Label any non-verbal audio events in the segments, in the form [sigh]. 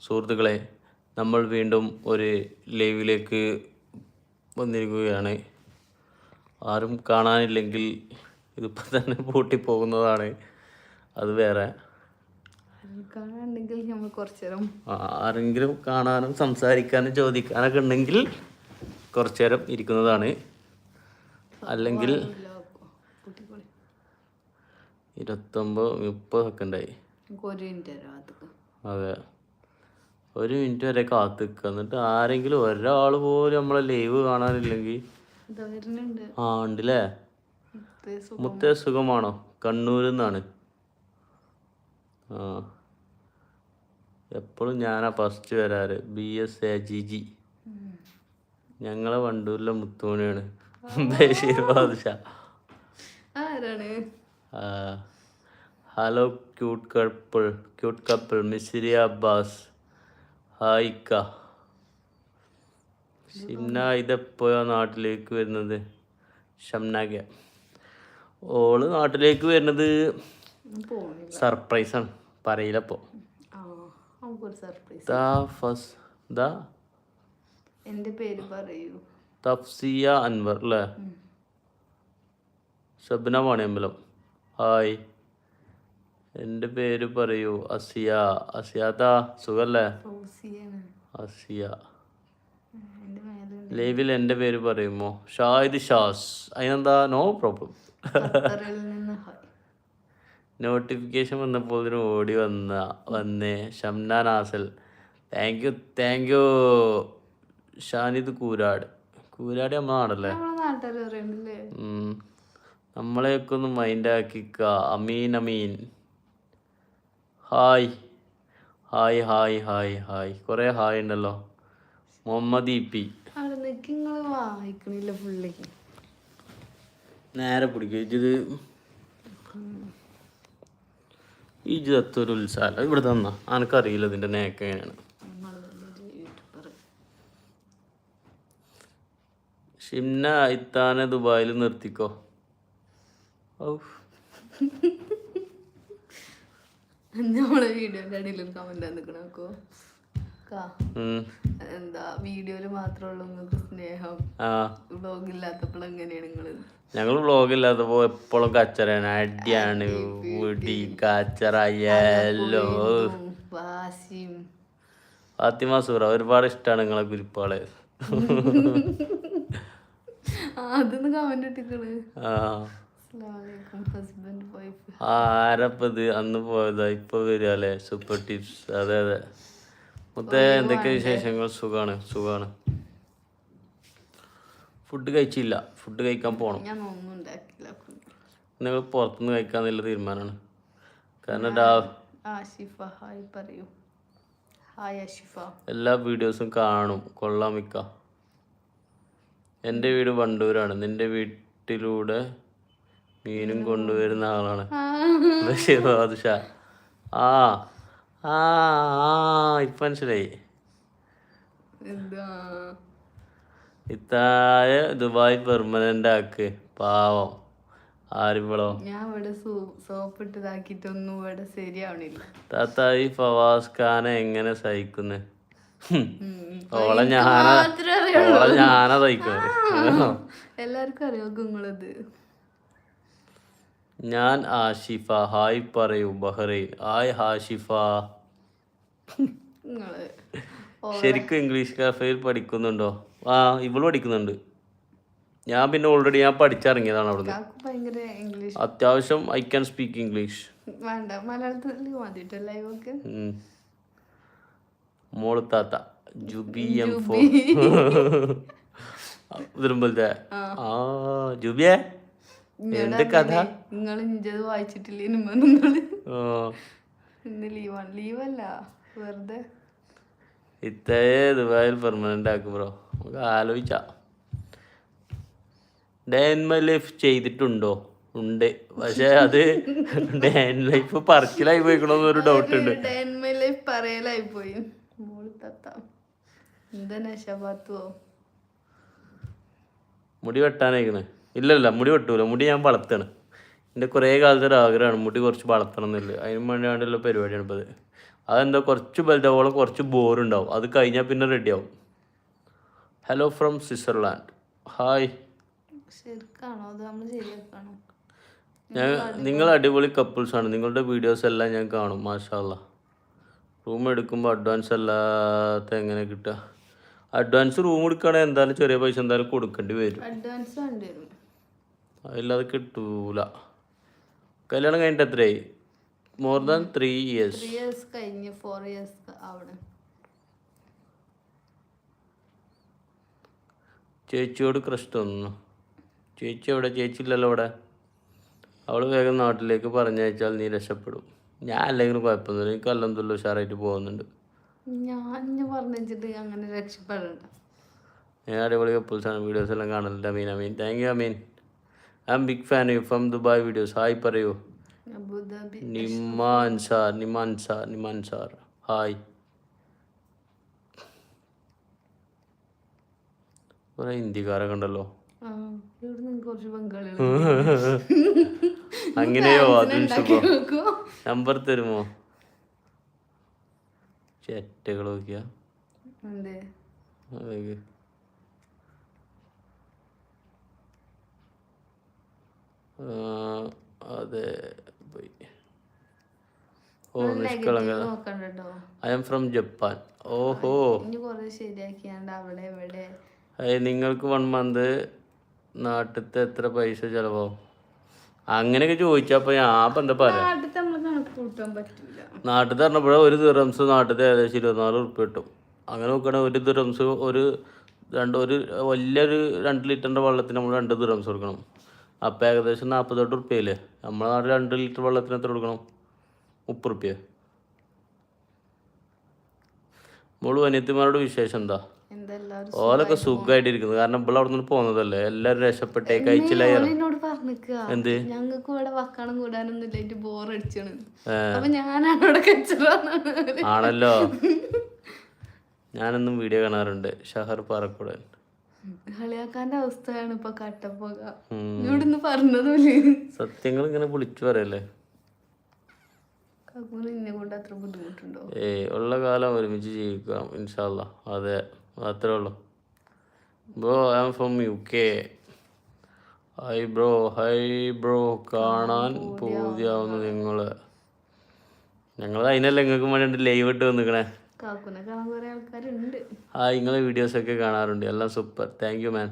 സുഹൃത്തുക്കളെ നമ്മൾ വീണ്ടും ഒരു ലൈവിലേക്ക് വന്നിരിക്കുകയാണ്. ആരും കാണാനില്ലെങ്കിൽ ഇതിപ്പോൾ തന്നെ പൂട്ടിപ്പോകുന്നതാണ്. അത് വേറെ. ആരെങ്കിലും കാണാനും സംസാരിക്കാനും ചോദിക്കാനൊക്കെ ഉണ്ടെങ്കിൽ കുറച്ചു നേരം ഇരിക്കുന്നതാണ്. അല്ലെങ്കിൽ ഇരുപത്തൊമ്പത് മുപ്പത് സെക്കൻഡായി അതെ. ഒരു മിനിറ്റ് വരെ കാത്ത് നിൽക്കുക എന്നിട്ട് ആരെങ്കിലും ഒരാൾ പോലും നമ്മളെ ലൈവ് കാണാനില്ലെങ്കിൽ ആ ഉണ്ടല്ലേ? മുത്തേ സുഖമാണോ? കണ്ണൂരിൽ നിന്നാണ്. ആ. എപ്പോഴും ഞാനാ ഫസ്റ്റ് വരാറ്. B S A G G. ഞങ്ങളെ വണ്ടൂരിലെ മുത്തോണിയാണ് Basheer Badusha hello cute couple. Cute couple Misiri Abbas. ഹായിക്ക. Shimna ഇതെപ്പോഴാ നാട്ടിലേക്ക് വരുന്നത്? ഷംനാഗ. ഓൾ നാട്ടിലേക്ക് വരുന്നത് സർപ്രൈസാണ്. എന്റെ പേര് പറയൂ. തഫ്സിയ അൻവർ അല്ലേ ഷബ്ന വാണിയമ്പലം. ഹായ്. എന്റെ പേര് പറയൂ. അസിയ. അസിയാത്ത സുഖല്ലേ? അസിയ. ലൈവിൽ എന്റെ പേര് പറയുമോ? ഷാഹിദ് ഷാസ്. അതിനെന്താ? No problem. നോട്ടിഫിക്കേഷൻ വന്നപ്പോൾ ഇതിന് ഓടി വന്ന വന്നേ. ഷംനാൻ ആസൽ thank you thank you. Shanid Koorad. Koorad നമ്മളാണല്ലേ? ആണല്ലേ നമ്മളെയൊക്കെ ഒന്ന് മൈൻഡാക്കിക്ക Ameen Ameen. Hi hi hi hi hi കുറേ ഹായ് ഉണ്ടല്ലോ. Muhammad E P. വായിക്കണില്ല പുള്ളി നേരെ പിടിക്കും. ഇത് ഈ അത്തൊരു ഉത്സാഹം. ഇവിടെ തന്ന. എനിക്കറിയില്ല ഇതിന്റെ നേക്ക് എങ്ങനെയാണ്. ഷിംന ഇത്താനെ ദുബായിൽ നിർത്തിക്കോ. ഔ നമ്മളെ വീഡിയോന്റെ അടിയിൽ കമന്റ് നിൽക്കണ നോക്കോ. എന്താ വീഡിയോയിൽ മാത്രമേ ഉള്ളൂ നിങ്ങൾക്ക് സ്നേഹം. ആ. വ്ലോഗ് ഇല്ലാത്തപ്പോൾ എങ്ങനെയാണ് നിങ്ങൾ? ഞങ്ങൾ വ്ളോഗ് ഇല്ലാത്തപ്പോ എപ്പോഴും കച്ചറയാണ്. അടിയാണ് വീടി കച്ചറ യെല്ലോ ഉം, വാശിയും. ഫാത്തിമ സൂറ ഒരുപാട് ഇഷ്ടമാണ് നിങ്ങളെ കുരിപ്പാളെ. ആ, അതൊന്ന് കമന്റ് ഇട്ടിക്കണ്. ആ. ആരപ്പത് അന്ന് പോയതാ? ഇപ്പൊ വരിക അല്ലേ സൂപ്പർ ടിപ്സ് അതെ അതെ. മുത്തേ എന്തൊക്കെ വിശേഷങ്ങൾ? സുഖാണ് സുഖാണ്. ഫുഡ് കഴിച്ചില്ല. ഫുഡ് കഴിക്കാൻ പോണം. നിങ്ങൾ പുറത്തുനിന്ന് നല്ല തീരുമാനമാണ്. കാരണം എല്ലാ വീഡിയോസും കാണും. കൊള്ളാം മിക്ക. എന്റെ വീട് വണ്ടൂരാണ്. നിന്റെ വീട്ടിലൂടെ മീനും കൊണ്ടുവരുന്ന ആളാണ്. ബാദുഷാ ആ ആ ആ ഇപ്പം മനസ്സിലായി. ഇത്തായ ദുബായ് പെർമനന്റ് ആക്ക്. പാവം. ആരിപ്പളോ ഞാൻ ഇവിടെ സോപ്പ് ഇട്ട് ഇതാക്കിയിട്ടൊന്നും ഇവിടെ ശരിയാവണില്ല. താത്തായി ഫവാസ് ഖാനെ എങ്ങനെ സഹിക്കുന്നു? ഓളെ ഞാനാ. ഓളെ ഞാനാ സഹിക്കുന്നത് എല്ലാവർക്കും അറിയാം നിങ്ങളത് ഞാൻ ആഷിഫ ഹായ് പറയൂ ബഹ്റൈൻ ഹായ് ഹാഷിഫ ശരിക്കും ഇംഗ്ലീഷ് കഫേയിൽ പഠിക്കുന്നുണ്ടോ? ആ ഇവൾ പഠിക്കുന്നുണ്ട്. ഞാൻ പിന്നെ ഓൾറെഡി ഞാൻ പഠിച്ചിറങ്ങിയതാണ് അവിടുന്ന്. അത്യാവശ്യം ഐ ക്യാൻ സ്പീക്ക് ഇംഗ്ലീഷ് വേണ്ട മലയാളത്തിൽ മതിട്ടോ ലൈവൊക്കെ മോൾ താത്ത ജുബി എം ഫോ ഇതിലുമ്പോഴത്തെ ആ ജുബിയെ? എന്ത് കഥ? നിങ്ങൾ ഇഞ്ചത് വായിച്ചിട്ടില്ലേ നിങ്ങൾ ഇന്ന് ലീവാണ് ലീവല്ല വെറുതെ. ഇത്തേ ദുബായിൽ പെർമനന്റ് ആക്കും ബ്രോ നമുക്ക് ആലോചിച്ച ഡേ ഇൻ മൈ ലൈഫ് ചെയ്തിട്ടുണ്ടോ? ഉണ്ട്. പക്ഷെ അത് ഡേ ഇൻ ലൈഫ് പറച്ചിലായി പോയിക്കണോന്നൊരു ഡൗട്ട് ഉണ്ട്. മൈ ലൈഫ് പറയലായി പോയി. മുടി വെട്ടാനായിക്കണേ. ഇല്ലല്ല മുടി വെട്ടൂല. മുടി ഞാൻ വളർത്തണ്. എന്റെ കുറേ കാലത്തെ ഒരു ആഗ്രഹമാണ് മുടി കുറച്ച് വളർത്തണം എന്നില്ല അതിന് വേണ്ടിയുള്ള പരിപാടിയാണ് ഇപ്പോൾ അത് അതെന്താ കുറച്ച് വലുതാവോളം കുറച്ച് ബോറുണ്ടാവും. അത് കഴിഞ്ഞാൽ പിന്നെ റെഡിയാവും. ഹലോ ഫ്രം സ്വിറ്റ്സർലാൻഡ് ഹായ് ഞാൻ നിങ്ങൾ അടിപൊളി കപ്പിൾസ് ആണ്. നിങ്ങളുടെ വീഡിയോസ് എല്ലാം ഞാൻ കാണും. മാഷാല്ല റൂം എടുക്കുമ്പോൾ അഡ്വാൻസ് അല്ലാത്ത എങ്ങനെ കിട്ടുക? അഡ്വാൻസ് റൂം എടുക്കുകയാണെങ്കിൽ എന്തായാലും ചെറിയ പൈസ എന്തായാലും കൊടുക്കേണ്ടി വരും. അഡ്വാൻസ് അതില്ലാതെ കിട്ടൂല. കല്യാണം കഴിഞ്ഞിട്ട് എത്രയായി? More than three years three years കഴിഞ്ഞ് ഫോർ ഇയേഴ്സ് അവിടെ. ചേച്ചിയോട് ക്രഷ് തോന്നുന്നു. ചേച്ചി എവിടെ? ചേച്ചി ഇല്ലല്ലോ അവിടെ. അവൾ വേഗം നാട്ടിലേക്ക് പറഞ്ഞയച്ചാൽ നീ രക്ഷപ്പെടും. ഞാൻ അല്ലെങ്കിലും കുഴപ്പമൊന്നുമില്ല. എനിക്ക് അല്ലെന്തല്ലോ ഉഷാറായിട്ട് പോകുന്നുണ്ട്. ഞാൻ ഞാൻ പറഞ്ഞിട്ട് അങ്ങനെ രക്ഷപ്പെടണ്ട. ഞാൻ അടിപൊളി കപ്പിൾസാണ് വീഡിയോസ് എല്ലാം കാണലുണ്ട്. Ameen Ameen. Thank you Ameen. I'm big fan you from Dubai videos hi പറയൂ Niman sir Niman sir Niman sir hi കുറെ ഹിന്ദിക്കാരൊക്കെ ഉണ്ടല്ലോ. [laughs] അങ്ങനെയോ? അതും നമ്പർ തരുമോ? ചേറ്റകൾ നോക്കിയാ എന്തേ അതൊക്കെ ആ, അതെ പോയി. Oh I'm from Japan ഓഹോ. നിങ്ങൾക്ക് വൺ മന്ത് നാട്ടിലത്തെ എത്ര പൈസ ചെലവോ? അങ്ങനെയൊക്കെ ചോദിച്ചപ്പോ ഞാൻ അപ്പം എന്താ പറയാ? പറഞ്ഞപ്പോഴേ ഒരു ദിറംസ് നാട്ടിൽ ഏകദേശം ഇരുപത്തിനാല് ഉറുപ്പ്യ കിട്ടും. അങ്ങനെ നോക്കുകയാണെങ്കിൽ ഒരു ദിറംസ് ഒരു രണ്ട് ഒരു വലിയൊരു രണ്ട് ലിറ്ററിന്റെ വെള്ളത്തിന് നമ്മൾ രണ്ട് ദിറംസ് കൊടുക്കണം. അപ്പോൾ ഏകദേശം നാൽപ്പത്തെട്ട് ഉറുപ്പ്യയില്ലേ നമ്മളെ നാട്ടിൽ രണ്ട് ലിറ്റർ വെള്ളത്തിന് എത്ര കൊടുക്കണം? മുപ്പത് ഉറുപ്പ്യ. മോൾ അനിയത്തിമാരുടെ വിശേഷം എന്താ? ഓലൊക്കെ സുഖമായിട്ടിരിക്കുന്നു. കാരണം ഇവിടെ അവിടെ നിന്ന് പോകുന്നതല്ലേ എല്ലാരും രക്ഷപ്പെട്ടേ കഴിച്ചില്ല എന്ത്? ഞങ്ങൾക്ക് ഇവിടെ വക്കണം കൂടാനൊന്നും ഇല്ലായിട്ട് ബോറടിച്ചാണ് ഏ. അപ്പൊ ഞാനാണ് ഇവിടെ കച്ചറാണ് ആണല്ലോ. [laughs] ഞാനെന്നും വീഡിയോ കാണാറുണ്ട്. ഷഹർ പാറക്കൂടൻ. കളിയാക്കാന്റെ അവസ്ഥയാണ് ഇപ്പൊ കട്ടപ്പുക. ഇവിടുന്ന് പറഞ്ഞതുമില്ലേ സത്യങ്ങൾ ഇങ്ങനെ വിളിച്ചു പറയല്ലേ? ഏ ഇന്നെ കൊണ്ട് അത്ര ബുദ്ധിമുട്ടുണ്ടോ? ഏയ് ഉള്ള കാലം ഒരുമിച്ച് ജീവിക്കാം ഇൻഷാല്ല അതെ അത്രേ ഉള്ളൂ. Bro I'm from U K hi bro hi bro കാണാൻ പൂതിയാവുന്നു. നിങ്ങൾ. ഞങ്ങൾ അതിനല്ലേ നിങ്ങൾക്ക് വേണ്ടി ലൈവ് ഇട്ട് വന്നിക്കണേ? കാക്കുനെ കാണാൻ കുറെ ആൾക്കാരുണ്ട്. ആ നിങ്ങളെ വീഡിയോസൊക്കെ കാണാറുണ്ട്. എല്ലാം സൂപ്പർ താങ്ക് യു മാൻ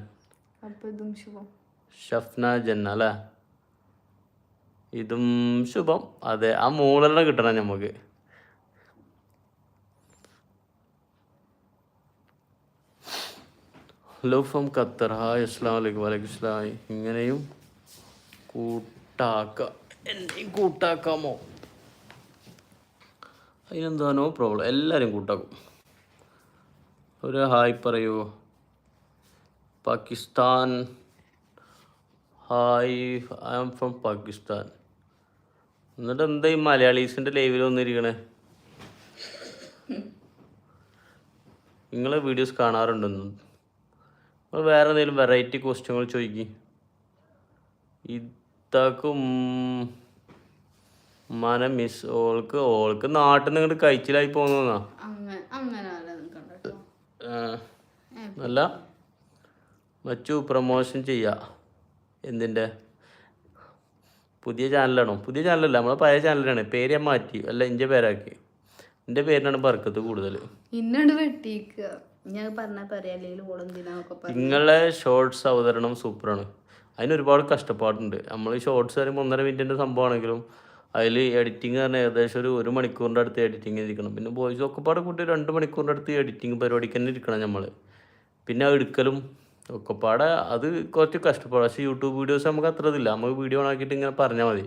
അപ്പൊ ഇതും ശുഭം. ഷഫ്ന ജന്ന അല്ലേ? ഇതും ശുഭം. അതെ ആ മൂളെല്ലാം കിട്ടണം നമുക്ക് ഹലോ ഫ്രം ഖത്തർ ഹായ് അസ്സാം വലൈക്കും വലൈക്കും ഇസ്ലാം ഇങ്ങനെയും കൂട്ടാക്ക. എന്നെയും കൂട്ടാക്കാമോ? അതിനെന്താ നോ പ്രോബ്ലം എല്ലാവരും കൂട്ടാക്കും. ഒരു ഹായ് പറയൂ. Pakistan. Hi I am from Pakistan. എന്നിട്ട് എന്താ ഈ മലയാളീസിന്റെ ലൈവിൽ വന്നിരിക്കണേ? നിങ്ങളെ വീഡിയോസ് കാണാറുണ്ടെന്ന്. നിങ്ങൾ വേറെ എന്തെങ്കിലും വെറൈറ്റി ക്വസ്റ്റ്യങ്ങൾ ചോദിക്കും. ഇതാക്കും മന മിസ് ഓൾക്ക് ഓൾക്ക് നാട്ടിൽ നിന്ന് ഇങ്ങോട്ട് കഴിച്ചിലായി അങ്ങനെ അല്ല മച്ചു പ്രൊമോഷൻ ചെയ്യുക എന്തിന്റെ പുതിയ ചാനലാണോ പുതിയ ചാനലല്ല നമ്മളെ പഴയ ചാനലാണ് പേര് ഞാൻ മാറ്റി. അല്ല എന്റെ പേരാക്കി. എന്റെ പേരിനാണ് ബർക്കത്ത് കൂടുതൽ നിങ്ങളെ ഷോർട്സ് അവതരണം സൂപ്പറാണ്. അതിന് ഒരുപാട് കഷ്ടപ്പാടുണ്ട്. നമ്മൾ ഈ ഷോർട്സ് വരുമ്പോൾ ഒന്നര മിനിറ്റിന്റെ സംഭവമാണെങ്കിലും അതിൽ എഡിറ്റിംഗ് പറഞ്ഞാൽ ഏകദേശം ഒരു ഒരു മണിക്കൂറിന്റെ അടുത്ത് എഡിറ്റിംഗ് ഇരിക്കണം പിന്നെ വോയിസ് ഒക്കെ പാടെ കൂട്ടി രണ്ട് മണിക്കൂറിന്റെ അടുത്ത് എഡിറ്റിംഗ് പരിപാടിക്ക് തന്നെ ഇരിക്കണം നമ്മൾ പിന്നെ എടുക്കലും ഒക്കെപ്പാടെ അത് കുറച്ച് കഷ്ടപ്പാട്. പക്ഷേ യൂട്യൂബ് വീഡിയോസ് നമുക്ക് അത്ര ഇതില്ല. നമുക്ക് വീഡിയോ ആക്കിയിട്ട് ഇങ്ങനെ പറഞ്ഞാൽ മതി.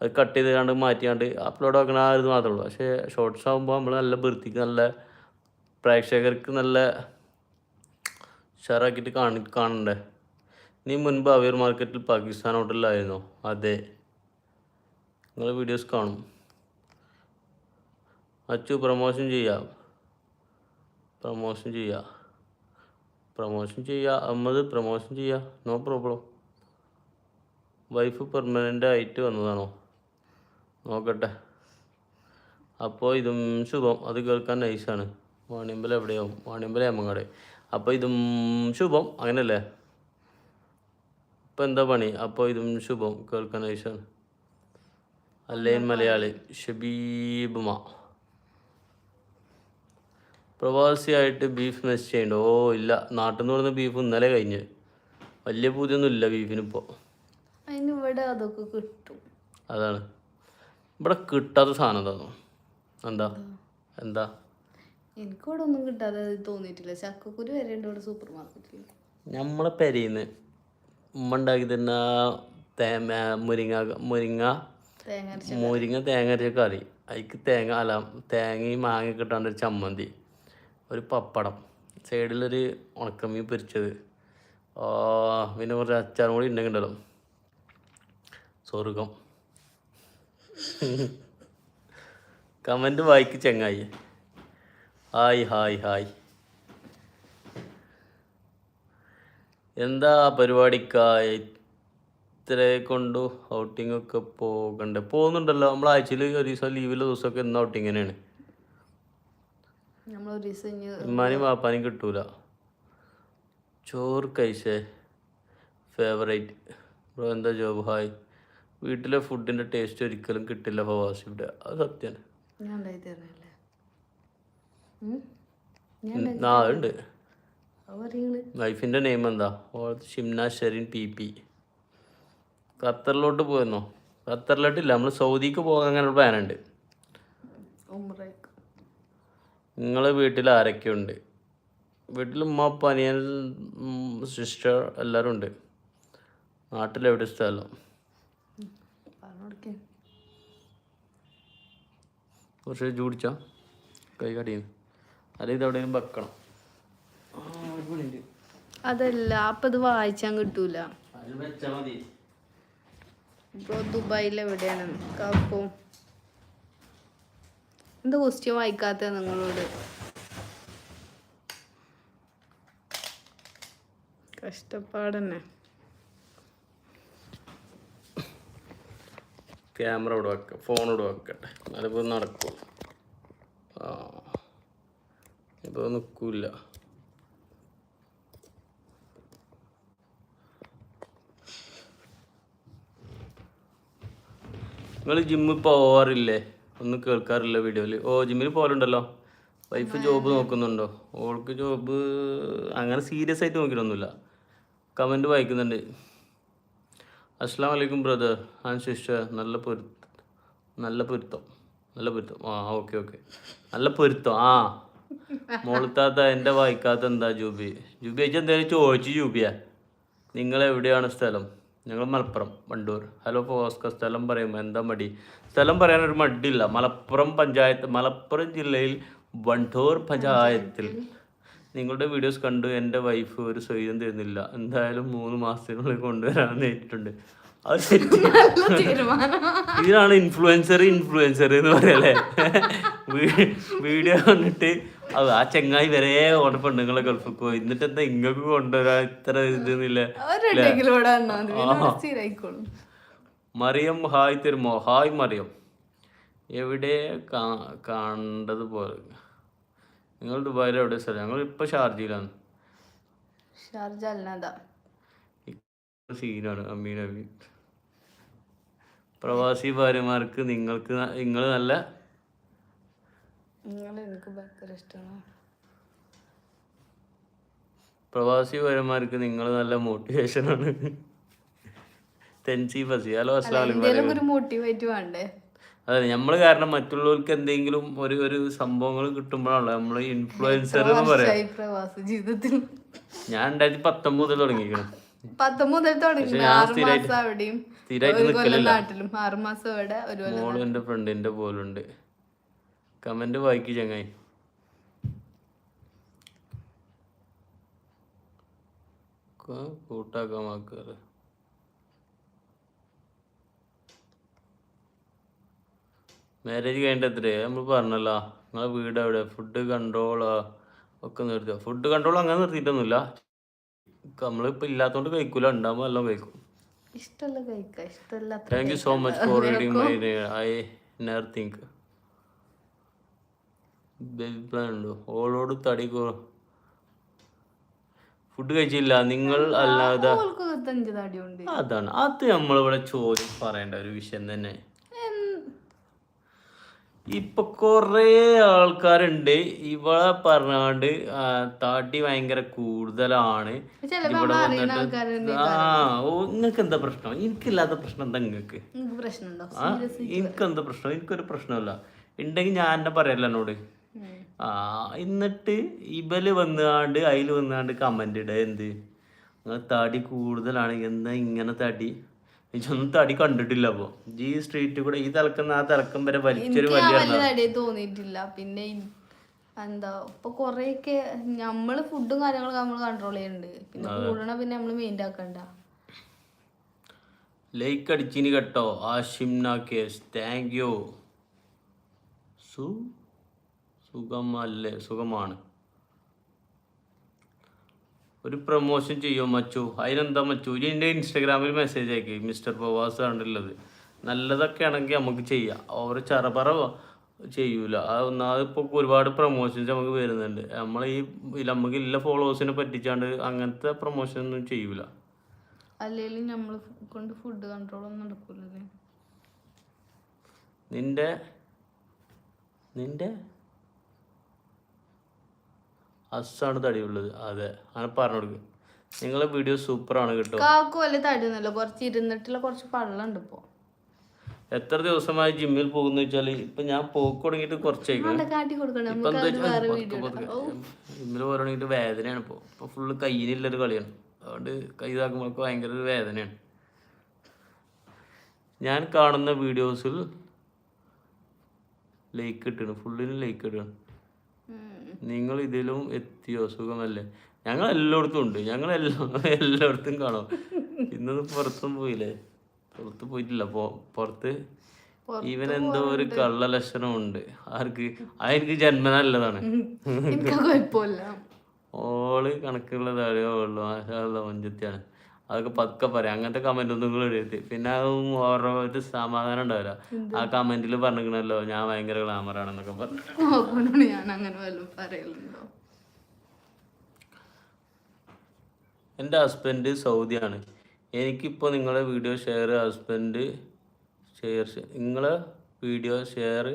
അത് കട്ട് ചെയ്ത് കണ്ട് മാറ്റിയാണ്ട് അപ്ലോഡ് ആക്കണ ആ ഇത് മാത്രമേ ഉള്ളൂ. പക്ഷേ ഷോർട്സ് ആകുമ്പോൾ നമ്മൾ നല്ല വൃത്തിക്ക് നല്ല പ്രേക്ഷകർക്ക് നല്ല ഉഷാറാക്കിയിട്ട് കാണി കാണണ്ടേ? നീ മുൻപ് അവിയർ മാർക്കറ്റിൽ പാകിസ്ഥാൻ ഹോട്ടലിലായിരുന്നോ അതെ. നിങ്ങൾ വീഡിയോസ് കാണും. അച്ചു പ്രമോഷൻ ചെയ്യാം. പ്രമോഷൻ ചെയ്യാം. പ്രമോഷൻ ചെയ്യുക അമ്മത് പ്രമോഷൻ ചെയ്യുക നോ പ്രോബ്ലം വൈഫ് പെർമനന്റ് ആയിട്ട് വന്നതാണോ? നോക്കട്ടെ. അപ്പോൾ ഇതും ശുഭം. അത് കേൾക്കാൻ നൈസാണ് വാണിയമ്പല എവിടെയാവും? വാണിയമ്പല അമ്മങ്ങടെ അപ്പോൾ ഇതും ശുഭം. അങ്ങനല്ലേ? ഇപ്പം എന്താ പണി? അപ്പോൾ ഇതും ശുഭം. കേൾക്കാൻ നൈസാണ് അല്ലേൻ മലയാളി? ഷബീബുമ പ്രവാസിയായിട്ട് ബീഫ് ചെയ്യണ്ടോ? ഓ ഇല്ല. നാട്ടിൽ നിന്ന് പറഞ്ഞ ബീഫ് ഇന്നലെ കഴിഞ്ഞ്. വലിയ പൂതിയൊന്നും ഇല്ല ബീഫിനിപ്പോ ഇവിടെ അതൊക്കെ കിട്ടും. അതാണ്. ഇവിടെ കിട്ടാത്ത സാധനം എന്താണോ എന്താ? എന്താ? എനിക്കിവിടെ ഒന്നും കിട്ടാതെ തോന്നിയിട്ടില്ല. ചക്കക്കുരു വരെ ഉണ്ട് ഇവിടെ സൂപ്പർ മാർക്കറ്റിൽ നമ്മളെ പെരയിന്ന് ഉമ്മ ഉണ്ടാക്കി തന്ന തേങ്ങ മുരിങ്ങ മുരിങ്ങ മുരിങ്ങ തേങ്ങ അരച്ച കറി. അതിക്ക് തേങ്ങ അല്ല തേങ്ങയും മാങ്ങ കിട്ടാണ്ട് ഒരു ചമ്മന്തി ഒരു പപ്പടം സൈഡിലൊരു ഉണക്കമീൻ പൊരിച്ചത്. പിന്നെ കുറച്ച് അച്ചാറും കൂടി ഉണ്ടെങ്കിണ്ടല്ലോ സ്വർഗം കമന്റ് വായിക്ക് ചെങ്ങായി. Hi hi hi. എന്താ പരിപാടിക്കായി? ഇത്രയെ കൊണ്ടു ഔട്ടിംഗ് ഒക്കെ പോകണ്ടേ? പോകുന്നുണ്ടല്ലോ. നമ്മൾ ആഴ്ചയിൽ ഒരു ദിവസം ലീവിലെ ദിവസമൊക്കെ ഇന്ന് ഔട്ടിങ് തന്നെയാണ്. ഉമ്മാനും വാപ്പാനും കിട്ടൂല. ചോറ് കഴിച്ചേ. ഫേവറേറ്റ് ബ്രോ എന്താ ജോബ് ഹായ് വീട്ടിലെ ഫുഡിന്റെ ടേസ്റ്റ് ഒരിക്കലും കിട്ടില്ല പ്രവാസിയുടെ അത് സത്യമാണ് ആ ഉണ്ട്. വൈഫിന്റെ നെയിം എന്താ? Shimna Sherin P P. ഖത്തറിലോട്ട് പോയെന്നോ ഖത്തറിലോട്ടില്ല നമ്മൾ സൗദിക്ക് പോകാൻ അങ്ങനെ ഒരു പ്ലാനുണ്ട് നിങ്ങളെ വീട്ടിൽ ആരൊക്കെയുണ്ട് വീട്ടിൽ ഉമ്മ പനിയൻ സിസ്റ്റർ എല്ലാവരും ഉണ്ട്. നാട്ടിലെവിടെ സ്ഥലം? കുറച്ച് ചൂടിച്ചാ കൈ കടിയുന്നു അല്ലെങ്കിൽ ഇത് എവിടെയെങ്കിലും വെക്കണം. അതല്ല അപ്പൊ ഇത് വായിച്ചാൻ കിട്ടൂല. അത് വെച്ചാ മതി. ഇപ്പൊ ദുബായിൽ എവിടെയാണ്? അപ്പോ എന്താ ക്വസ്റ്റ്യൻ വായിക്കാത്ത നിങ്ങളോട്? കഷ്ടപ്പാടന്നെ. ക്യാമറ ഇവിടെ വെക്കാം ഫോൺ ഇവിടെ വെക്കട്ടെ. അതിപ്പോൾ നടക്കും ആ ഇപ്പോൾ നിൽക്കില്ല നിങ്ങൾ ജിമ്മിൽ പോവാറില്ലേ? ഒന്നും കേൾക്കാറില്ല വീഡിയോയിൽ ഓ ജിമ്മിൽ പോകലുണ്ടല്ലോ വൈഫ് ജോബ് നോക്കുന്നുണ്ടോ? ഓൾക്ക് ജോബ് അങ്ങനെ സീരിയസ് ആയിട്ട് നോക്കിയിട്ടൊന്നുമില്ല കമന്റ് വായിക്കുന്നുണ്ട്. അസ്സാം വലൈക്കും ബ്രദർ ആൻ സിസ്റ്റർ നല്ല പൊരുത്ത നല്ല പൊരുത്തം. നല്ല പൊരുത്തം. ആ ഓക്കെ ഓക്കെ നല്ല പൊരുത്തം. ആ. മോളത്താത്ത എന്റെ വായിക്കാത്ത എന്താ ജൂബി? ജൂബി ചേച്ചി എന്തായാലും ചോദിച്ചു ജൂബിയാ? നിങ്ങൾ എവിടെയാണ് സ്ഥലം? ഞങ്ങൾ മലപ്പുറം വണ്ടൂർ ഹലോ ഫോസ്ക സ്ഥലം പറയുമ്പോൾ എന്താ മടി? സ്ഥലം പറയാനൊരു മടിയില്ല. മലപ്പുറം പഞ്ചായത്ത് മലപ്പുറം ജില്ലയിൽ വണ്ടൂർ പഞ്ചായത്തിൽ. നിങ്ങളുടെ വീഡിയോസ് കണ്ടു എന്റെ വൈഫ് ഒരു സ്വൈര്യം തരുന്നില്ല. എന്തായാലും മൂന്ന് മാസത്തിനുള്ളിൽ കൊണ്ടുവരാമെന്ന് നേരിട്ടുണ്ട് അത് ഇതിനാണ് ഇൻഫ്ലുവൻസർ ഇൻഫ്ലുവൻസർ എന്ന് പറയല്ലേ? വീഡിയോ കണ്ടിട്ട് അത് ആ ചെങ്ങായി വരെ ഓടെ പെണ്ണുങ്ങളെ ഗൾഫിൽ പോയി. എന്നിട്ട് എന്താ ഇങ്ങക്ക് കൊണ്ടുവരാ ഇത്ര സ്ഥിരമായിക്കോളും മറിയം ഹായ് തരുമോ ഹായ് മറിയം. എവിടെ കാ- കണ്ടതുപോലെ നിങ്ങൾ ദുബായിൽ എവിടെ സ്ഥലം? ഞങ്ങൾ ഇപ്പൊ ഷാർജയിലാണ്. സീനാണ് അമീൻ അമീൻ. പ്രവാസി ഭാര്യമാർക്ക് നിങ്ങൾക്ക് നിങ്ങൾ നല്ല നിങ്ങൾ എനിക്ക് ഭയങ്കര ഇഷ്ടമാണ് പ്രവാസി പൗരന്മാർക്ക് നിങ്ങൾ നല്ല മോട്ടിവേഷൻ ആണ്. തെൻസി ഫസി. ഹലോ അസ്ലാം എന്തെങ്കിലും ഒരു മോട്ടിവേറ്റ് വേണ്ടേ? അതെ നമ്മൾ കാരണം മറ്റുള്ളവർക്ക് എന്തെങ്കിലും ഒരു ഒരു സംഭവങ്ങൾ കിട്ടുമ്പോഴാണല്ലോ നമ്മൾ ഇൻഫ്ലുവൻസർ എന്ന് പറയാം. ജീവിതത്തിൽ? ഞാൻ രണ്ടായിരത്തി പത്തൊമ്പത് മുതൽ തുടങ്ങിയിരിക്കണം സ്ഥിരമായിട്ട് നിൽക്കലില്ല മോളും എന്റെ ഫ്രണ്ടിന്റെ പോലുണ്ട്. കമന്റ് വായിക്കു ചങ്ങായി. ക- കൂട്ടാക്കാൻ വാക്കാറ് മാരേജ് കഴിഞ്ഞിട്ട് എത്രയാ നമ്മൾ പറഞ്ഞല്ലോ. നിങ്ങളെ വീട് എവിടെ? ഫുഡ് കൺട്രോൾ ഒക്കെ നിർത്തുക ഫുഡ് കൺട്രോൾ അങ്ങനെ നിർത്തിയിട്ടൊന്നുമില്ല. നമ്മളിപ്പോൾ ഇല്ലാത്തതുകൊണ്ട് കഴിക്കൂല. ഉണ്ടാകുമ്പോൾ എല്ലാം കഴിക്കും. Thank you so much for reading my I never think baby plan ഉണ്ടോ? ഓളോട് തടി ഫുഡ് കഴിച്ചില്ല. നിങ്ങൾ അല്ലാതെ അതാണ്. അത് നമ്മളിവിടെ ചോദ്യം പറയേണ്ട ഒരു വിഷയം തന്നെ? ഇപ്പൊ കൊറേ ആൾക്കാരുണ്ട്. ഇവളെ പറഞ്ഞാണ്ട് ആ, തടി ഭയങ്കര കൂടുതലാണ്. ഇവിടെ വന്നിട്ട് ആ നിങ്ങൾക്ക് എന്താ പ്രശ്നം? എനിക്കില്ലാത്ത പ്രശ്നം എന്താ നിങ്ങക്ക് എനിക്കെന്താ പ്രശ്നം? എനിക്കൊരു പ്രശ്നമില്ല ഉണ്ടെങ്കിൽ ഞാൻ എന്നെ പറയല്ലോ എന്നോട്. എന്നിട്ട് ഇവൽ വന്നാണ്ട് അതിൽ വന്നാണ്ട് കമന്റ് ഇടുക എന്ത്? തടി കൂടുതലാണ് എന്താ ഇങ്ങനെ തടി? എനിക്കൊന്നും തടി കണ്ടിട്ടില്ല അപ്പൊ. ജി സ്ട്രീറ്റ് കൂടെ ഈ തിളക്കുന്ന ആ തലക്കം വരെ വലിച്ചൊരു വലിയ തോന്നിയിട്ടില്ല. പിന്നെ എന്താ ഇപ്പൊ കൊറേയൊക്കെ നമ്മൾ ഫുഡും കാര്യങ്ങളൊക്കെ നമ്മൾ കൺട്രോൾ ചെയ്യുന്നുണ്ട് പിന്നെ കൂടണ പിന്നെ നമ്മൾ മെയിൻ ആക്കണ്ട. ലൈക്ക് അടിച്ചിനി കേട്ടോ. ആഷിംന കേസ് താങ്ക് യു സു സുഖമല്ലേ? സുഖമാണ്. ഒരു പ്രൊമോഷൻ ചെയ്യോ മച്ചു? അതിനെന്താ മച്ചു? ഇനി എന്റെ ഇൻസ്റ്റാഗ്രാമിൽ മെസ്സേജ് അയക്കി. മിസ്റ്റർ പ്രവാസ് ആണുള്ളത് നല്ലതൊക്കെ ആണെങ്കിൽ നമുക്ക് ചെയ്യാം. ഓരോ ചറപറ ചെയ്യൂല. അത് ഒന്നാമത് ഇപ്പോൾ ഒരുപാട് പ്രൊമോഷൻസ് നമുക്ക് വരുന്നുണ്ട്. നമ്മൾ ഈ നമുക്ക് ഇല്ല ഫോളോവേഴ്സിനെ പറ്റിച്ചാണ്ട് അങ്ങനത്തെ പ്രൊമോഷൻ ഒന്നും ചെയ്യൂല. അല്ലെങ്കിലും നമ്മൾ കൊണ്ട് ഫുഡ് കൺട്രോൾ ഒന്നും നടക്കൂലല്ലേ? നിന്റെ നിന്റെ അസ്സാണ് തടിയുള്ളത്. അതെ അങ്ങനെ പറഞ്ഞു കൊടുക്കും. നിങ്ങളെ വീഡിയോ സൂപ്പറാണ് കേട്ടോ. കാക്കു വലിയ തടിയൊന്നുമല്ല കുറച്ച് ഇരുന്നിട്ടുള്ള കുറച്ച് പള്ളുണ്ട് ഇപ്പൊ. എത്ര ദിവസമായി ജിമ്മിൽ പോകുന്ന വെച്ചാൽ? ഇപ്പൊ ഞാൻ പോക്ക് തുടങ്ങിയിട്ട് പതുക്കെ ജിമ്മിൽ പോകണമെങ്കിൽ വേദനയാണ് ഇപ്പൊ. ഇപ്പൊ ഫുള്ള് കയ്യിലില്ലൊരു കളിയാണ്. അതുകൊണ്ട് കൈ ഇതാക്കുമ്പോൾ ഭയങ്കര ഒരു വേദനയാണ്. ഞാൻ കാണുന്ന വീഡിയോസിൽ ലൈക്ക് ഇട്ടാണ്. ഫുള്ളിന് ലൈക്ക് ഇട്ടാണ് നിങ്ങൾ ഇതിലും എത്തിയോ? സുഖമല്ലേ? ഞങ്ങൾ എല്ലായിടത്തും ഉണ്ട്. ഞങ്ങൾ എല്ലാ എല്ലായിടത്തും കാണും. ഇന്നൊന്നും പുറത്തും പോയില്ലേ? പുറത്ത് പോയിട്ടില്ല. പുറത്ത് ഇവൻ എന്തോ ഒരു കള്ള ലക്ഷണം ഉണ്ട് ആർക്ക് ആർക്ക് ജന്മനല്ലതാണ്. നല്ലതാണ് ഓൾ കണക്കുള്ളതാണ് ഓൾ മാഷാള്ള മഞ്ചത്തിയാണ്. അതൊക്കെ പതുക്കെ പറയാം. അങ്ങനത്തെ കമന്റ് ഒന്നും നിങ്ങൾ എഴുതി പിന്നെ അതും ഓരോ ഒരു സമാധാനം ഉണ്ടാവില്ല. ആ കമന്റിൽ പറഞ്ഞിരിക്കണല്ലോ ഞാൻ ഭയങ്കര ഗ്ലാമറാണെന്നൊക്കെ പറഞ്ഞു എന്റെ ഞാൻ അങ്ങനെ വല്ലതും പറയലുണ്ടോ? എന്റെ ഹസ്ബൻഡ് സൗദിയാണ്. എനിക്കിപ്പോൾ നിങ്ങളെ വീഡിയോ ഷെയർ ഹസ്ബൻഡ് ഷെയർ നിങ്ങളെ വീഡിയോ ഷെയർ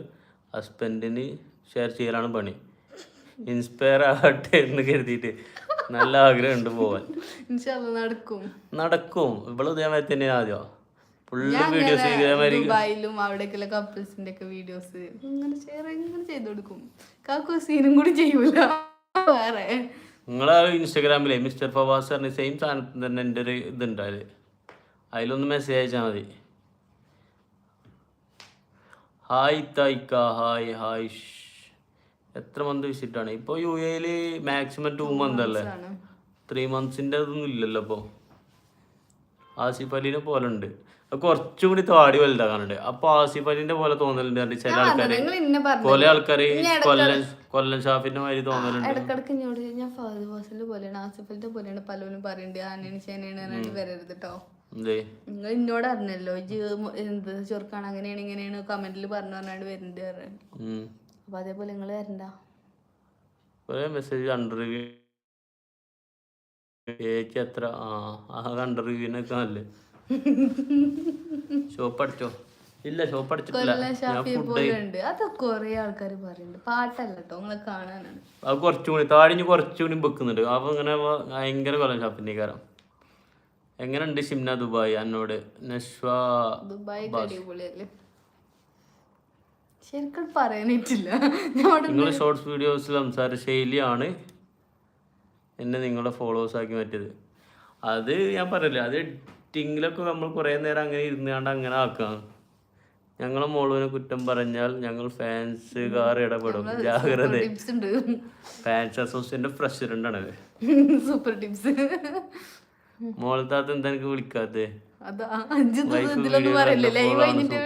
ഹസ്ബൻഡിന് ഷെയർ ചെയ്യലാണ് പണി. ഇൻസ്പയർ ആവട്ടെ എന്ന് കരുതിയിട്ട്. നല്ല ആഗ്രഹം ആഗ്രഹമുണ്ട് പോവാൻ. നടക്കും. നടക്കും. ഇവൾ ഇതേമാതിരി തന്നെയാണ് ആദ്യം? ഫുള്ള് വീഡിയോസ് ഇതേമാതിരി ദുബായിലും അവിടേക്കുള്ള കപ്പിൾസിന്റെ ഒക്കെ വീഡിയോസ് ഇങ്ങനെ ഷെയർ ഇങ്ങനെ ചെയ്ത് കൊടുക്കും. കാക്കു സീനും കൂടി ചെയ്യൂല. വേറെ. നിങ്ങളെ ഇൻസ്റ്റാഗ്രാമിലെ മിസ്റ്റർ ഫവാസ് പറഞ്ഞ സെയിം സാധനത്തിന് തന്നെ എന്റെ ഒരു ഇതുണ്ടായത് അതിലൊന്ന് മെസ്സേജ് അയച്ചാൽ മതി. ഹായ് തൈക്ക ഹായ് ഹായ്. എത്ര മന്ത് വിസിറ്റാണ് ഇപ്പോൾ യു എയിൽ മാക്സിമം ടു മന്ത് അല്ലേ. ത്രീ മന്ത്സിന്റെ അതൊന്നും ഇല്ലല്ലോ ഇപ്പോൾ ആസിഫ് അലീനെ പോലെ ഉണ്ട്. കുറച്ചും കൂടി താടി വലുതാകാനുണ്ട് അപ്പൊ ആസിഫ് അലീന്റെ പോലെ തോന്നലുണ്ട് കാരണം ചില ആൾക്കാര്. കൊല ആൾക്കാര് കൊല്ലൻ കൊല്ലൻ ഷാഫിന്റെ മാതിരി തോന്നലുണ്ട്. ഇടക്കിടക്ക് ഇങ്ങോട്ട് ഞാൻ ഫാദർ ബോസിന്റെ പോലെയാണ് ആസിഫലിന്റെ പോലെയാണ് പലവരും പറയണ്ട്. ആനയാണ് ചേനയാണ് വരരുത് കേട്ടോ നിങ്ങൾ എന്നോട് അറിഞ്ഞല്ലോ എന്ത് ചെറുക്കാണ് അങ്ങനെയാണ് ഇങ്ങനെയാണ് കമന്റിൽ പറഞ്ഞു പറഞ്ഞാണ്ട് വരുന്നുണ്ട് പറഞ്ഞു ഉം. അപ്പൊ അതേപോലെ നിങ്ങൾ വരണ്ട? കുറേ മെസ്സേജ് അണ്ടർ റിവ്യൂ ചേച്ചി എത്ര ആ ആ അണ്ടർ റിവ്യൂനൊക്കെ നല്ലേ. ഷോപ്പ് അടിച്ചോ? ഇല്ല ഷോപ്പ് അടിച്ചിട്ടില്ല. കൊല്ലം ഞാൻ ഷാഫിയെ ഫുഡ് പോലെ ഉണ്ട് അത് കൊറേ ആൾക്കാർ പറയുന്നുണ്ട് പാട്ടല്ല കേട്ടോ നിങ്ങളെ കാണാനാണ്. അത് താടിഞ്ഞ് വെക്കുന്നുണ്ട്. അപ്പൊ ഇങ്ങനെ ഭയങ്കര കൊല്ലം ഷാപ്പിന്റെ കാരം. എങ്ങനെയുണ്ട് ഷിംന ദുബായ്? എന്നോട് നഷ്വ ദുബായ് അടിപൊളിയല്ലേ? ശരിക്കും പറയാനായിട്ടില്ല. നിങ്ങൾ ഷോർട്സ് വീഡിയോസിൽ സംസാര ശൈലിയാണ് എന്നെ നിങ്ങളുടെ ഫോളോവേഴ്സ് ആക്കി മാറ്റിയത്. അത് ഞാൻ പറയില്ല അത് എഡിറ്റിങ്ങിലൊക്കെ നമ്മൾ കുറേ നേരം അങ്ങനെ ഇരുന്നാണ്ട് അങ്ങനെ ആക്കാം. ഞങ്ങളെ മോളുവിനെ കുറ്റം പറഞ്ഞാൽ ഞങ്ങൾ ഫാൻസുകാർ ഇടപെടും. ജാഗ്രത. ഫാൻസ് അസോസിയേഷന്റെ പ്രസിഡന്റാണത് സൂപ്പർ ടിപ്സ് മോളത്താത്ത എന്താ എനിക്ക് വിളിക്കാത്തേ? ലൈവ് ആണ്, കഴിഞ്ഞിട്ട്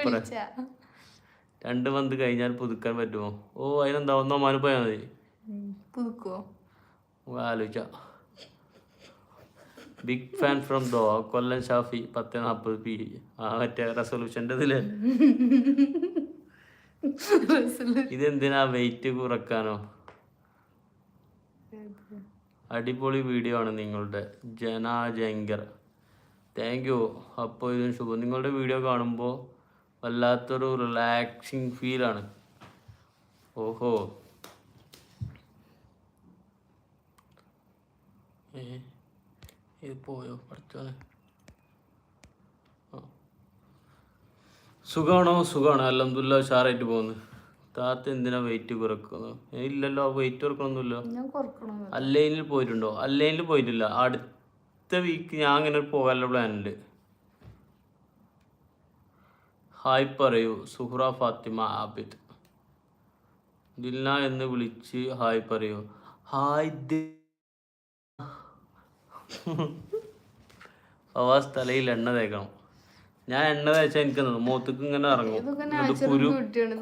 രണ്ട് മന്ത് കഴിഞ്ഞാൽ പുതുക്കാൻ പറ്റുമോ? ഓ അതിനെന്താ ഒന്നോ ഒന്നോമാനം പോയാൽ മതി. പുതുക്കോ ആലോചിച്ച. ബിഗ് ഫാൻ ഫ്രം ദോ കൊല്ലം ഷാഫി പത്ത് നാൽപ്പത് പി ആ മറ്റേ റെസൊല്യൂഷന്റെ ഇതിൽ. ഇതെന്തിനാ വെയിറ്റ് കുറക്കാനോ? അടിപൊളി വീഡിയോ ആണ് നിങ്ങളുടെ. ജനാജങ്കർ താങ്ക് യു അപ്പോൾ ഇതും ശുഭം. നിങ്ങളുടെ വീഡിയോ കാണുമ്പോൾ വല്ലാത്തൊരു റിലാക്സിങ് ഫീലാണ് ഓഹോ. ഇത് പോയോ? പഠിച്ചോനെ സുഖമാണോ? സുഖമാണോ. അലഹമുല്ല ഉഷാറായിട്ട് പോകുന്നു. താത്ത എന്തിനാ വെയിറ്റ് കുറക്കുന്നു ഇല്ലല്ലോ വെയിറ്റ് കുറക്കണമൊന്നുമില്ല അല്ലൈനിൽ പോയിട്ടുണ്ടോ? അല്ലൈനിൽ പോയിട്ടില്ല. അടുത്ത വീക്ക് ഞാൻ അങ്ങനെ പോകാനുള്ള പ്ലാൻ ഉണ്ട്. ഹായ് പറയൂ. സുഹ്ര ഫാത്തിമ ആബിദ്. ദില്ല എന്ന് വിളിച്ച് ഹായ് പറയൂ. ഹായ് ഫവാസ് തലയിൽ എണ്ണ തേക്കണം. ഞാൻ എണ്ണ തേച്ചാൽ എനിക്ക് മൂത്തക്ക് ഇങ്ങനെ ഇറങ്ങും. കുരു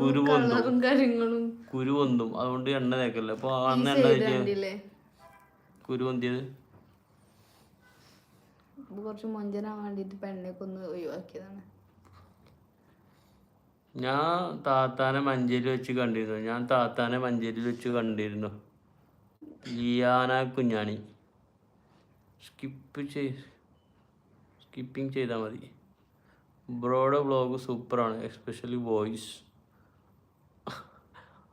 കുരു പൊന്തും. കുരു അതുകൊണ്ട് എണ്ണ തേക്കല്ലേ. അപ്പൊ അന്ന് എണ്ണ തേച്ച തേച്ച് കുരു പൊന്തിയത്? കുറച്ച് മൊഞ്ചനാൻ വേണ്ടിട്ട് പെണ്ണൊക്കെ ഒന്ന് ഒഴിവാക്കിയതാണ്. ഞാൻ താത്താനെ മഞ്ചേരി വെച്ച് കണ്ടിരുന്നു. ഞാൻ താത്താനെ മഞ്ചേരി വെച്ച് കണ്ടിരുന്നു. ലിയാന കുഞ്ഞാണി. സ്കിപ്പ് ചെയ് സ്കിപ്പിംഗ് ചെയ്താൽ മതി. ബ്രോയുടെ വ്ളോഗ് സൂപ്പറാണ് എസ്പെഷ്യലി വോയിസ്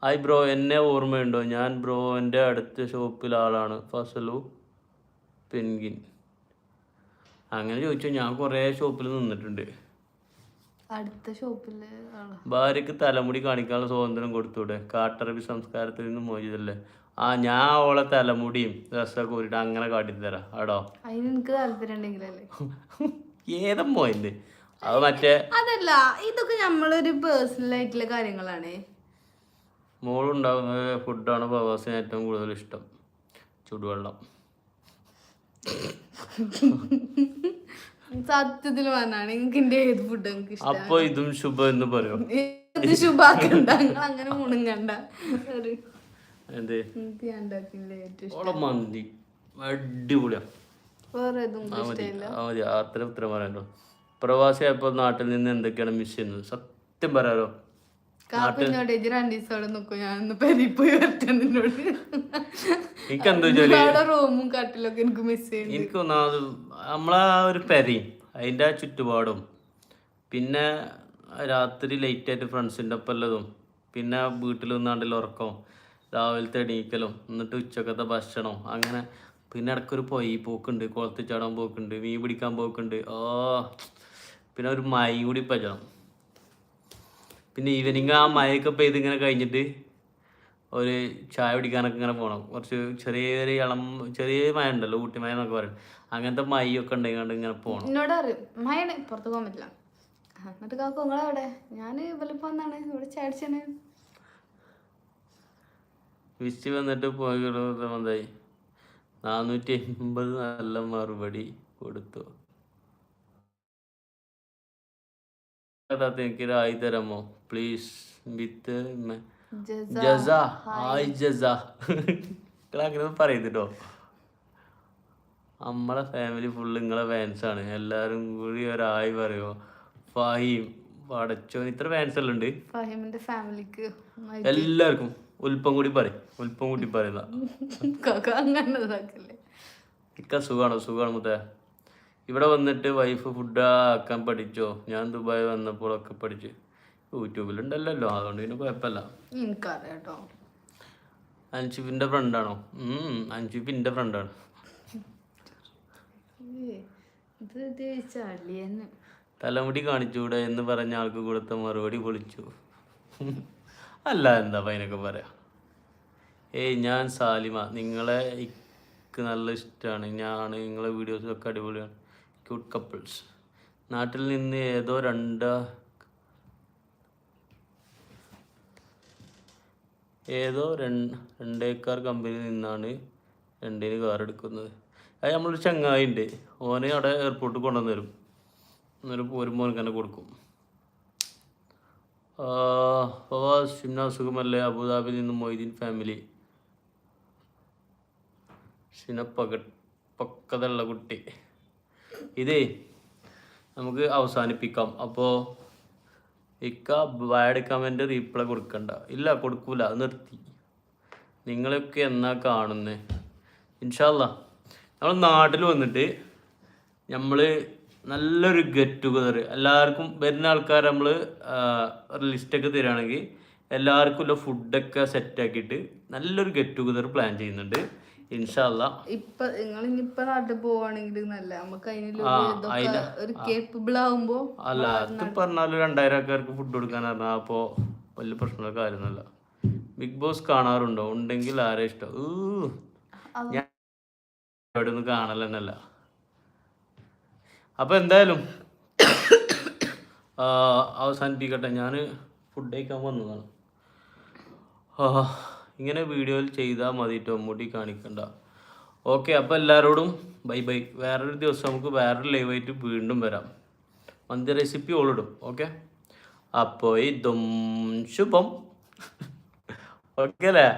ഹായ് ബ്രോ എന്നെ ഓർമ്മയുണ്ടോ? ഞാൻ ബ്രോന്റെ അടുത്ത ഷോപ്പിൽ ആളാണ് ഫസലു പെൻഗിൻ. അങ്ങനെ ചോദിച്ചാൽ ഞാൻ കുറേ ഷോപ്പിൽ നിന്നിട്ടുണ്ട്. അടുത്ത ഷോപ്പിൽ ഭാര്യക്ക് തലമുടി കാണിക്കാനുള്ള സ്വാതന്ത്ര്യം കൊടുത്തൂടെ? കാട്ടറബി സംസ്കാരത്തിൽ നിന്ന് മോചിതല്ലേ? ആ ഞാൻ അവളെ തലമുടിയും രസമൊക്കെ ഊരിട്ട് അങ്ങനെ കാട്ടിത്തരാം. ആടോ. അതിന് എനിക്ക് താല്പര്യം ഉണ്ടെങ്കിലല്ലേ? [laughs] ഏതമ്മോ എന്ത് അത് മറ്റേ അതല്ല ഇതൊക്കെ നമ്മളൊരു പേഴ്സണൽ ആയിട്ടുള്ള കാര്യങ്ങളാണ്. മോളുണ്ടാകുന്ന ഫുഡാണ് പ്രവാസിന് ഏറ്റവും കൂടുതൽ ഇഷ്ടം. ചുടുവെള്ളം. [laughs] സത്യത്തിൽ പറഞ്ഞാണ്. എനിക്ക് എന്റെ ഏത് ഫുഡ് എനിക്ക് അപ്പൊ ഇതും ശുഭ എന്ന് പറയും? ഇത് ശുഭാക്കണ്ട നിങ്ങൾ അങ്ങനെ മുണുങ്ങണ്ട. മന്തി. അടിപൊളിയാ. വേറെ ഉത്തരം പറയാലോ പ്രവാസിയായപ്പോ നാട്ടിൽ നിന്ന് എന്തൊക്കെയാണ് മിസ് ചെയ്യുന്നത്? സത്യം പറയാലോ. കാപ്പിനോട് ഇജ്ജ് രണ്ടു ദിവസം അവിടെ നിൽക്കും ഞാൻ ഒന്ന് പെരി പോയി വരട്ടെ നിന്നോട്. എനിക്ക് എന്താ വെച്ചാൽ അവിടെ റൂമും കട്ടിലൊക്കെ എനിക്ക് മിസ് ചെയ്യുന്നു എനിക്ക് ഒന്നാമത് നമ്മളെ ഒരു പെരയും അതിന്റെ ആ ചുറ്റുപാടും. പിന്നെ രാത്രി ലേറ്റ് ആയിട്ട് ഫ്രണ്ട്സിന്റെ ഒപ്പം ഉള്ളതും. പിന്നെ വീട്ടിൽ നിന്നാണ്ടില്ല ഉറക്കം. രാവിലത്തെ എണീക്കലും എന്നിട്ട് ഉച്ചക്കത്തെ ഭക്ഷണം അങ്ങനെ. പിന്നെ ഇടയ്ക്കൊരു പൊയി പോക്കുണ്ട് കുളത്തിൽ ചാടാൻ പോക്കുണ്ട് മീൻ പിടിക്കാൻ പോക്കുണ്ട്. ഓ പിന്നെ ഒരു മൈ കൂടി പറ്റണം പിന്നെ ഈവനിങ് ആ മഴയൊക്കെ പെയ്ത് ഇങ്ങനെ കഴിഞ്ഞിട്ട് ഒരു ചായ കുടിക്കാനൊക്കെ ഇങ്ങനെ പോകണം കുറച്ച് ചെറിയ ചെറിയ ഇളം ചെറിയ മഴ ഉണ്ടല്ലോ ഊട്ടി മഴ എന്നൊക്കെ പറയും. അങ്ങനത്തെ മഴയൊക്കെ ഉണ്ടെങ്കിൽ ഇങ്ങനെ പോകണം എന്നോട് അറിയും. മഴയാണ് പുറത്ത് പോകാൻ പറ്റില്ല. എന്നിട്ട് കാക്കു നിങ്ങളെവിടെ ഞാൻ ഇവലിപ്പോ വന്നാണ്. ഇവിടെ ചാടിച്ചാണ് വിസി വന്നിട്ട് പോയി നാനൂറ്റി എൺപത് നല്ല മറുപടി കൊടുത്തു. എനിക്ക് ആയി തരാമോ? പ്ലീസ് വിത്ത് ജസ. ഹായ്. ജസ. നിങ്ങൾ അങ്ങനെ പറയുന്നുണ്ടോ നമ്മളെ ഫാമിലി ഫുള്ള് നിങ്ങളെ ഫാൻസാണ് എല്ലാവരും കൂടി ഒരായി പറയുമോ ഫഹീം പടച്ചോൻ ഇത്ര ഫാൻസ് എല്ലാം ഉണ്ട്. ഫഹീമിന്റെ ഫാമിലിക്ക് എല്ലാവർക്കും ഉൽപ്പം കൂടി പറയും. ഉൽപ്പം കൂടി പറയുന്ന. ഇക്ക സുഖാണോ? സുഖാണ് മുത്തേ. ഇവിടെ വന്നിട്ട് വൈഫ് ഫുഡ് ആക്കാൻ പഠിച്ചോ? ഞാൻ ദുബായ് വന്നപ്പോഴൊക്കെ പഠിച്ച്. യൂട്യൂബിലുണ്ടല്ലോ അതുകൊണ്ട് പിന്നെ കുഴപ്പമില്ല. എനിക്കറിയാം കേട്ടോ അൻഷിഫിന്റെ ഫ്രണ്ടാണോ അൻഷിഫിന്റെ ഫ്രണ്ടാണ്. ഏയ്, ഇത് ഇത് തലമുടി കാണിച്ചൂടെ എന്ന് പറഞ്ഞ ആൾക്ക് കൊടുത്ത മറുപടി പൊളിച്ചു. അല്ല എന്താ അതിനൊക്കെ പറയാ? ഏയ് ഞാൻ സാലിമ. നിങ്ങളെ ഇക്ക് നല്ല ഇഷ്ടമാണ് ഞാൻ നിങ്ങളെ വീഡിയോസൊക്കെ അടിപൊളിയാണ്. ക്യൂട്ട് കപ്പിൾസ് നാട്ടിൽ നിന്ന് ഏതോ രണ്ട് ഏതോ രണ്ട് രണ്ടേക്കാർ കമ്പനിയിൽ നിന്നാണ് രണ്ടിന് കാർ എടുക്കുന്നത്. അത് നമ്മളൊരു ചങ്ങായി ഉണ്ട് ഓനെ അവിടെ എയർപോർട്ടിൽ കൊണ്ടുവന്ന് തരും. എന്നിട്ട് പോരുമ്പോൾ ഓനക്ക് തന്നെ കൊടുക്കും. ഫവാസ് ഷിംന സുഖമല്ലേ അബുദാബിയിൽ നിന്ന് മൊയ്തീൻ ഫാമിലി ഷിന പക പക്കതുള്ള കുട്ടി. ഇതേ നമുക്ക് അവസാനിപ്പിക്കാം. അപ്പോൾ ഇക്ക ബാഡ് കമന്റ് റീപ്ലൈ കൊടുക്കണ്ട. ഇല്ല കൊടുക്കൂല നിർത്തി. നിങ്ങളൊക്കെ എന്നാ കാണുന്നേ? ഇൻഷാല്ല നമ്മൾ നാട്ടിൽ വന്നിട്ട് നമ്മൾ നല്ലൊരു ഗെറ്റ് ടുഗദർ എല്ലാവർക്കും വരുന്ന ആൾക്കാർ നമ്മൾ ലിസ്റ്റൊക്കെ തരികയാണെങ്കിൽ എല്ലാവർക്കും ഉള്ള ഫുഡൊക്കെ സെറ്റാക്കിയിട്ട് നല്ലൊരു ഗെറ്റ് ടുഗദർ പ്ലാൻ ചെയ്യുന്നുണ്ട്. ഇൻഷാല്ല ഇപ്പൊ നിങ്ങൾ ഇനിയിപ്പൊ നാട്ടിൽ പോവാണെങ്കിൽ നല്ല നമുക്ക് ഒരു കേപ്പബിൾ ആവുമ്പോ അല്ല അത് പറഞ്ഞാൽ രണ്ടായിരം ആൾക്കാർക്ക് ഫുഡ് കൊടുക്കാൻ പറഞ്ഞാൽ അപ്പോ വലിയ പ്രശ്നമുള്ള കാര്യമൊന്നുമല്ല. ബിഗ് ബോസ് കാണാറുണ്ടോ? ഉണ്ടെങ്കിൽ ആരെ ഇഷ്ടം? ഞാൻ അവിടെ ഒന്ന് കാണൽ തന്നെയല്ല അപ്പോൾ എന്തായാലും അവസാനിപ്പിക്കട്ടെ. ഞാൻ ഫുഡ് കഴിക്കാൻ വന്നതാണ്. ആ, ഇങ്ങനെ വീഡിയോയിൽ ചെയ്താൽ മതി ടൊമ്മൂട്ടി കാണിക്കണ്ട. ഓക്കെ അപ്പോൾ എല്ലാവരോടും ബൈ ബൈ. വേറൊരു ദിവസം നമുക്ക് വേറൊരു ലൈവായിട്ട് വീണ്ടും വരാം. മന്തി റെസിപ്പി ഓളിടും ഓക്കെ? അപ്പോൾ ഇതും. ശുഭം. [laughs] ഓക്കെ അല്ലേ?